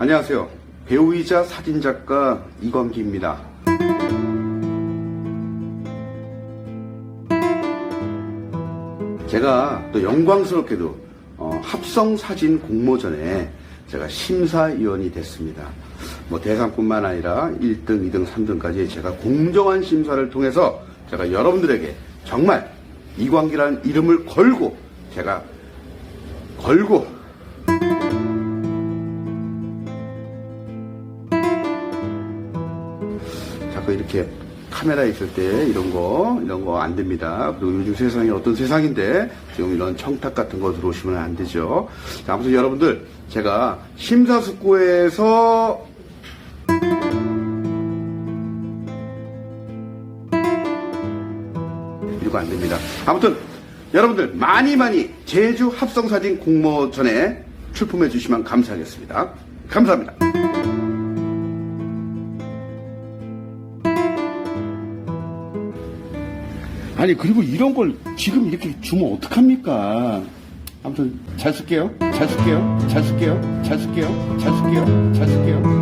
안녕하세요. 배우이자 사진작가 이광기입니다. 제가 또 영광스럽게도 어, 합성사진 공모전에 제가 심사위원이 됐습니다. 뭐 대상뿐만 아니라 1등, 2등, 3등까지 제가 공정한 심사를 통해서 제가 여러분들에게 정말 이광기라는 이름을 걸고 제가 걸고 자꾸 이렇게 카메라에 있을 때 이런 거, 이런 거 안 됩니다. 그리고 요즘 세상이 어떤 세상인데 지금 이런 청탁 같은 거 들어오시면 안 되죠. 자, 아무튼 여러분들 제가 심사숙고해서 이거 안 됩니다. 아무튼 여러분들 많이 많이 제주 합성사진 공모전에 출품해 주시면 감사하겠습니다. 감사합니다. 아니 그리고 이런 걸 지금 이렇게 주면 어떡합니까? 아무튼 잘 쓸게요. 잘 쓸게요. 잘 쓸게요. 잘 쓸게요. 잘 쓸게요. 잘 쓸게요. 잘 쓸게요.